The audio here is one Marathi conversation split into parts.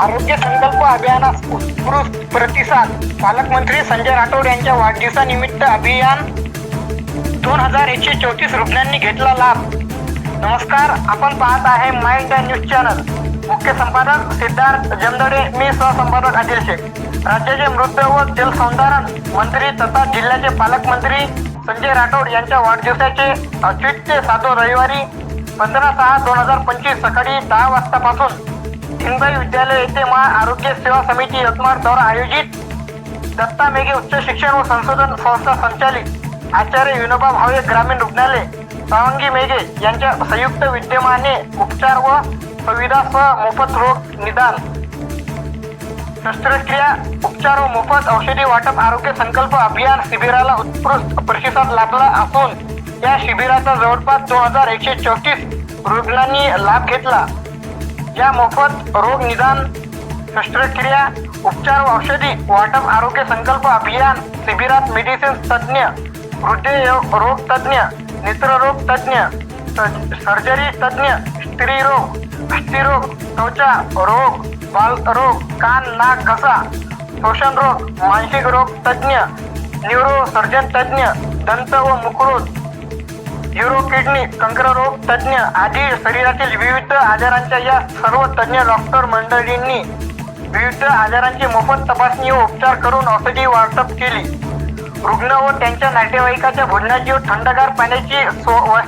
आरोग्य संकल्प अभियानास उत्कृष्ट प्रतिसाद. पालकमंत्री संजय राठोड यांच्या वाढदिवसानिमित्त अभियान दोन हजार एकशे चौतीस रुग्णांनी घेतला लाभ. नमस्कार आपण पाहत आहे माइंड अँड न्यूज चॅनल. मुख्य संपादक सिद्धार्थ जमदडे मी सहसंपादक आदिल शेख. राज्याचे मृत व जलसंधारण मंत्री तथा जिल्ह्याचे पालकमंत्री संजय राठोड यांच्या वाढदिवसाचे औचित्य साधू रविवारी पंधरा सहा दोन हजार पंचवीस सकाळी दहा वाजतापासून हिंगबाई विद्यालय येथे महा आरोग्य सेवा समिती यवतमाळ द्वारा आयोजित दत्ता मेघे उच्च शिक्षण व संशोधन संस्था संचालित आचार्य विनोबा भावे ग्रामीण रुग्णालय सावंगी मेघे यांच्या संयुक्त विद्यमाने उपचार व सुविधा सह मोफत रोग निदान शस्त्रक्रिया उपचार व मोफत औषधी वाटप आरोग्य संकल्प अभियान शिबिराला उत्कृष्ट प्रतिसाद लाभला असून या शिबिराचा जवळपास दोन हजार एकशे चौतीस रुग्णांनी लाभ घेतला. या मोफत रोग निदान शस्त्रक्रिया उपचार व औषधी वाटप आरोग्य संकल्प अभियान शिबिरात मेडिसिन तज्ज्ञ हृदय रोग तज्ज्ञ नेत्ररोग तज्ज्ञ स- सर्जरी तज्ज्ञ स्त्रीरोग स्त्रीरोग त्वचा रोग बालरोग कान नाक घसा शोषण रोग मानसिक रोग तज्ज्ञ न्यूरो सर्जन तज्ज्ञ दंत व मुखरोग युरो किडनी कंकररोग तज्ज्ञ आदी शरीरातील विविध आजारांच्या या सर्व तज्ज्ञ डॉक्टर मंडळींनी विविध आजारांची मोफत तपासणी व उपचार करून औषधी वाटप केली. रुग्ण व त्यांच्या नातेवाईकाच्या भोजनाची व थंडगार पाण्याची सो-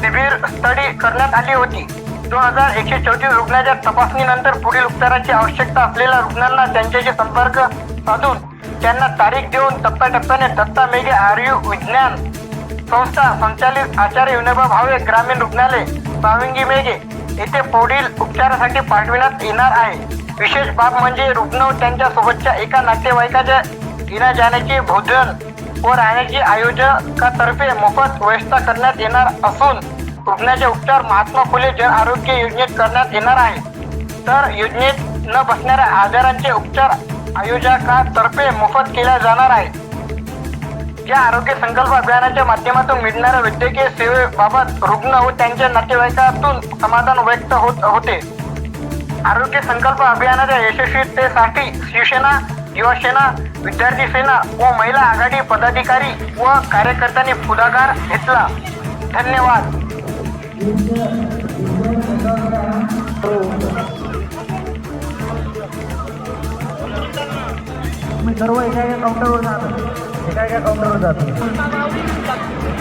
शिबिर स्थळी करण्यात आली होती. दोन हजार एकशे चौतीस रुग्णाच्या तपासणीनंतर पुढील उपचाराची आवश्यकता असलेल्या रुग्णांना त्यांच्याशी संपर्क साधून त्यांना तारीख देऊन टप्प्याटप्प्याने दत्ता मेघे आर्यू विज्ञान संस्था संचालित आचार्य विनोबा भावे ग्रामीण रुग्णालय पावंगी मेघे येथे पुढील उपचारासाठी पाठविण्यात येणार आहे. विशेष बाब म्हणजे रुग्ण त्यांच्या सोबतच्या एका नातेवाईकाच्या येण्या जाण्याचे भोजन व राहण्याची आयोजकातर्फे मोफत व्यवस्था करण्यात येणार असून रुग्णाचे उपचार महात्मा फुले जन आरोग्य योजनेत करण्यात येणार आहे. तर योजनेत न बसणाऱ्या आजारांचे उपचार आयोजकातर्फे मोफत केल्या जाणार आहे या आरोग्य संकल्प अभियानाच्या माध्यमातून मिळणाऱ्या वैद्यकीय सेवेबाबत रुग्ण व त्यांच्या नातेवाईकातून समाधान व्यक्त होत होते. आरोग्य संकल्प अभियानाच्या यशस्वीतेसाठी शिवसेना युवासेना विद्यार्थी सेना व महिला आघाडी पदाधिकारी व कार्यकर्त्यांनी पुढाकार घेतला. धन्यवाद. सर्व एका एका काउंटरवर काउंटरवर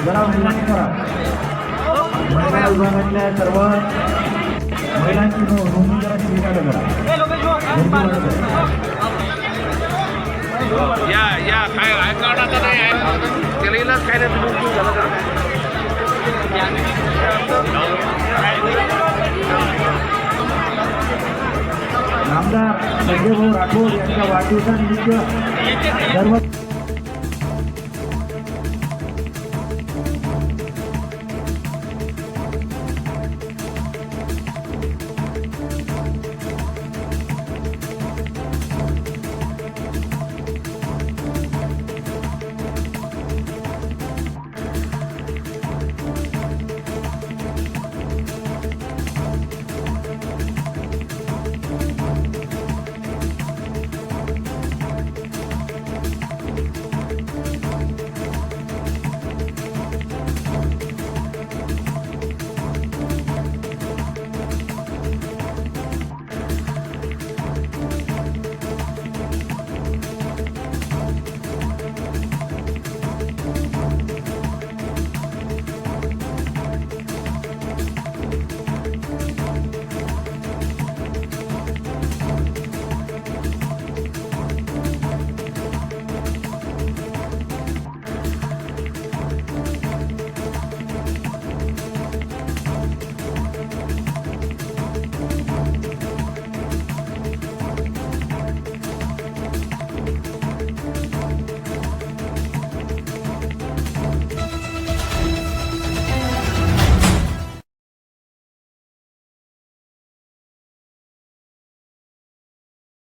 जरा विनंती करा महिला विभागातल्या सर्व महिलांची नोंदणी जरा स्वीकार करा या या काय नाही आहे. त्याला इलाज काय नाही तुम्ही झालं तर. आमदार संजय भाऊ राठोड यांच्या वाढदिवसानिमित्त सर्व